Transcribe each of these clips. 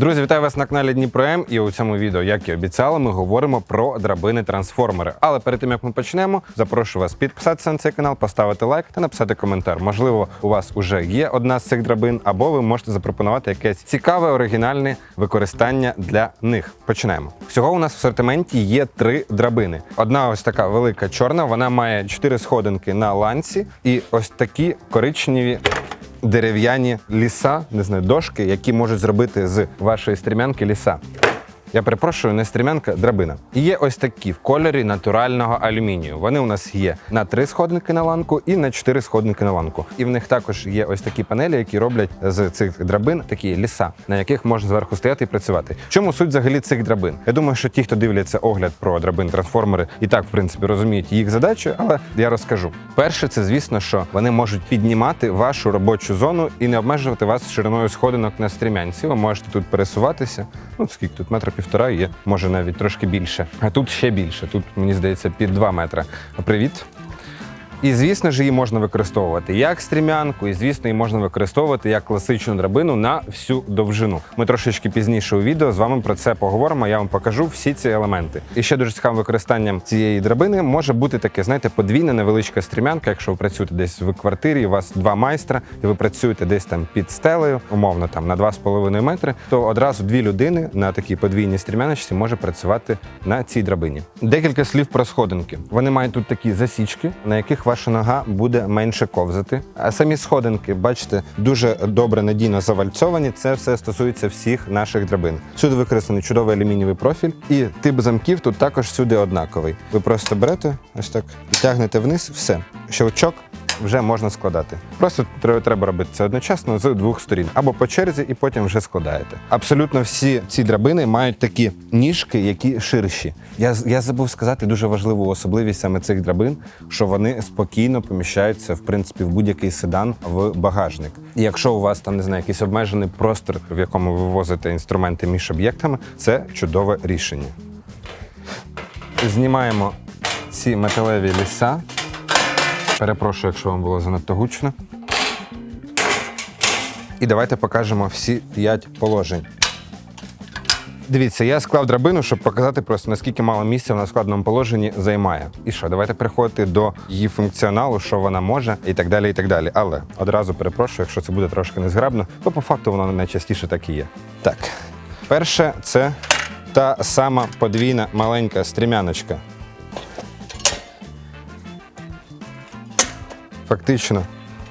Друзі, вітаю вас на каналі Дніпро М. І у цьому відео, як і обіцяли, ми говоримо про драбини трансформери. Але перед тим як ми почнемо, запрошую вас підписатися на цей канал, поставити лайк та написати коментар. Можливо, у вас уже є одна з цих драбин, або ви можете запропонувати якесь цікаве оригінальне використання для них. Починаємо. Всього у нас в асортименті є три драбини. Одна ось така велика чорна, вона має чотири сходинки на ланці, і ось такі коричневі дерев'яні ліса, не знаю, дошки, які можуть зробити з вашої стрімянки ліса. Я перепрошую, не стрімянка, драбина. І є ось такі в кольорі натурального алюмінію. Вони у нас є на три сходинки на ланку і на чотири сходинки на ланку. І в них також є ось такі панелі, які роблять з цих драбин такі ліса, на яких можна зверху стояти і працювати. Чому суть взагалі цих драбин? Я думаю, що ті, хто дивляться огляд про драбин трансформери, і так в принципі розуміють їх задачу, але я розкажу. Перше, це звісно, що вони можуть піднімати вашу робочу зону і не обмежувати вас шириною сходинок на стрімянці. Ви можете тут пересуватися. Ну скільки тут метра півтора є, може навіть трошки більше. А тут ще більше. Тут мені здається під два метри. Привіт. І звісно ж, її можна використовувати як стрімянку, і звісно, її можна використовувати як класичну драбину на всю довжину. Ми трошечки пізніше у відео з вами про це поговоримо. Я вам покажу всі ці елементи. І ще дуже цікавим використанням цієї драбини може бути таке, знаєте, подвійна невеличка стрімянка. Якщо ви працюєте десь в квартирі, у вас два майстра, і ви працюєте десь там під стелею, умовно там на 2,5 метри, то одразу дві людини на такій подвійній стрімяночці може працювати на цій драбині. Декілька слів про сходинки. Вони мають тут такі засічки, на яких ваша нога буде менше ковзати. А самі сходинки, бачите, дуже добре надійно завальцовані. Це все стосується всіх наших драбин. Сюди використаний чудовий алюмінієвий профіль, і тип замків тут також всюди однаковий. Ви просто берете ось так, тягнете вниз, все. Щелчок. Вже можна складати. Просто треба, робити це одночасно з двох сторін або по черзі, і потім вже складаєте. Абсолютно всі ці драбини мають такі ніжки, які ширші. Я, я забув сказати дуже важливу особливість саме цих драбин, що вони спокійно поміщаються в принципі в будь-який седан в багажник. І якщо у вас там не знаю, якийсь обмежений простір, в якому ви вивозите інструменти між об'єктами, це чудове рішення. Знімаємо ці металеві ліса. Перепрошую, якщо вам було занадто гучно. І давайте покажемо всі п'ять положень. Дивіться, я склав драбину, щоб показати просто наскільки мало місця вона в складному положенні займає. І що, давайте переходити до її функціоналу, що вона може, і так далі. і так далі. Але одразу перепрошую, якщо це буде трошки незграбно, то по факту воно найчастіше так і є. Так, перше, це та сама подвійна маленька стрімяночка. Фактично,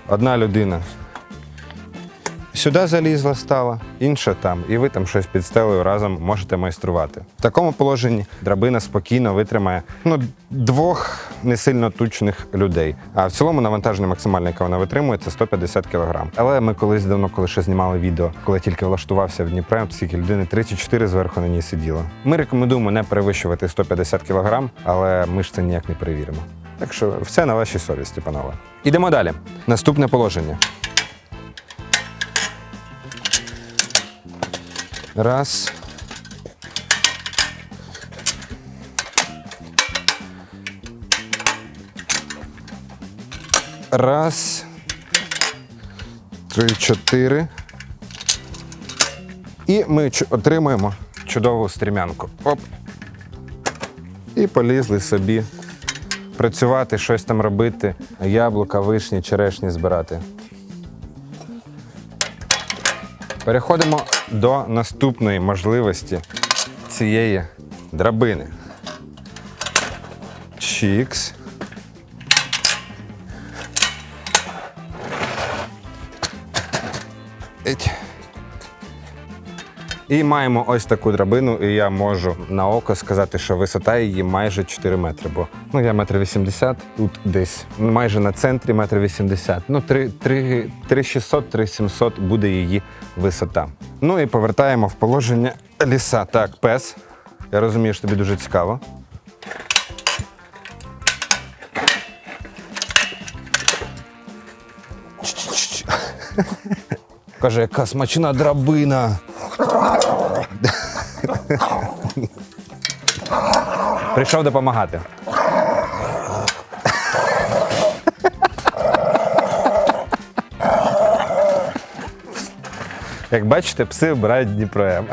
одна людина сюди залізла стала, інша там, і ви там щось під стелею разом можете майструвати. В такому положенні драбина спокійно витримає ну, двох не сильно тучних людей. А в цілому навантаження максимальне, яке вона витримує, це 150 кг. Але ми колись давно, коли ще знімали відео, коли тільки влаштувався в Дніпре, скільки людини 3 чи 4 зверху на ній сиділо. Ми рекомендуємо не перевищувати 150 кг, але ми ж це ніяк не перевіримо. Так що все на вашій совісті, панове. Ідемо далі. Наступне положення. Раз. Раз. Три, чотири. І ми отримуємо чудову стрімянку. Оп. І полізли собі працювати, щось там робити, яблука, вишні, черешні збирати. Переходимо до наступної можливості цієї драбини. Чікс. Еть. І маємо ось таку драбину, і я можу на око сказати, що висота її майже 4 метри. Бо ну я метр вісімдесят, тут десь майже на центрі метр вісімдесят. Ну 3, 3, 3600, 3700 буде її висота. Ну і повертаємо в положення ліса. Так, пес. Я розумію, що тобі дуже цікаво. Каже, яка смачна драбина. Прийшов допомагати. Як бачите, пси обирають Дніпром.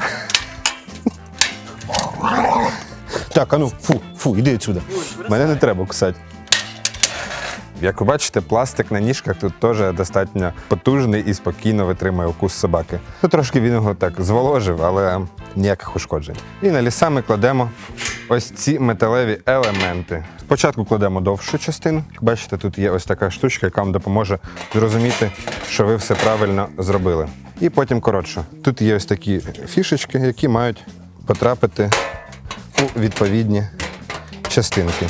Так, а ну, фу, фу, іди відсюди. Мене не треба кусати. Як ви бачите, пластик на ніжках тут теж достатньо потужний і спокійно витримує укус собаки. Ну, трошки він його так зволожив, але ніяких ушкоджень. І на ліса ми кладемо ось ці металеві елементи. Спочатку кладемо довшу частину. Бачите, тут є ось така штучка, яка вам допоможе зрозуміти, що ви все правильно зробили. І потім коротше. Тут є ось такі фішечки, які мають потрапити у відповідні частинки.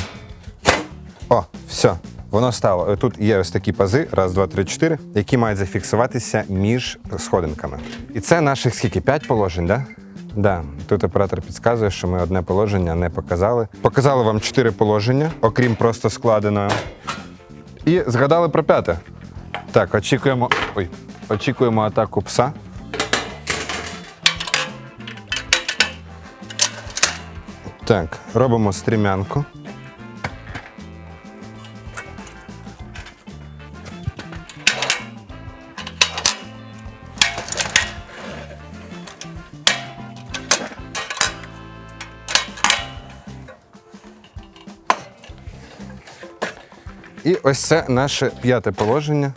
О, все, воно стало. Тут є ось такі пази, раз, два, три, чотири, які мають зафіксуватися між сходинками. І це наших скільки? П'ять положень? Да? Да. Тут оператор підказує, що ми одне положення не показали. Показали вам чотири положення, окрім просто складеного. І згадали про п'яте. Так, очікуємо. Ой, очікуємо атаку пса. Так, робимо стрімянку. І ось це наше п'яте положення.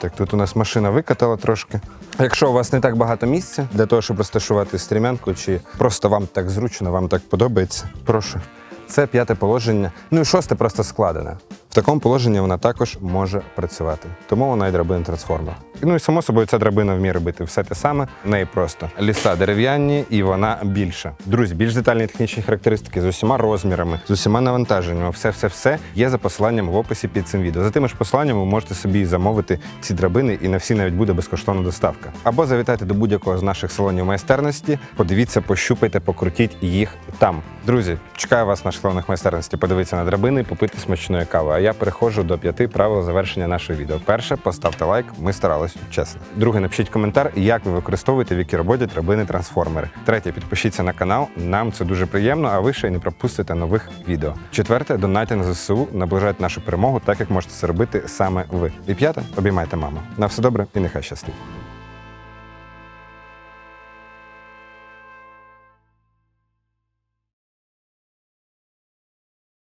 Так, тут у нас машина викатала трошки. Якщо у вас не так багато місця для того, щоб розташувати стрімянку, чи просто вам так зручно, вам так подобається, прошу. Це п'яте положення. Ну і шосте просто складене. В такому положенні вона також може працювати. Тому вона і драбина трансформер. Ну і само собою ця драбина вміє робити все те саме. В неї просто ліса дерев'яні і вона більша. Друзі, більш детальні технічні характеристики з усіма розмірами, з усіма навантаженнями, все, все, все є за посиланням в описі під цим відео. За тими ж посиланнями ви можете собі замовити ці драбини, і на всі навіть буде безкоштовна доставка. Або завітайте до будь-якого з наших салонів майстерності. Подивіться, пощупайте, покрутіть їх там. Друзі, чекаю вас на салонах майстерності. Подивитися на драбини, попити смачної кави. Я переходжу до п'яти правил завершення нашого відео. Перше, поставте лайк. Ми старались чесно. Друге, напишіть коментар, як ви використовуєте в якій роботі драбини трансформери. Третє, підпишіться на канал. Нам це дуже приємно, а ви ще й не пропустите нових відео. Четверте, донайте на ЗСУ, наближайте нашу перемогу, так як можете це робити саме ви. І п'яте, обіймайте маму. На все добре і нехай щастить.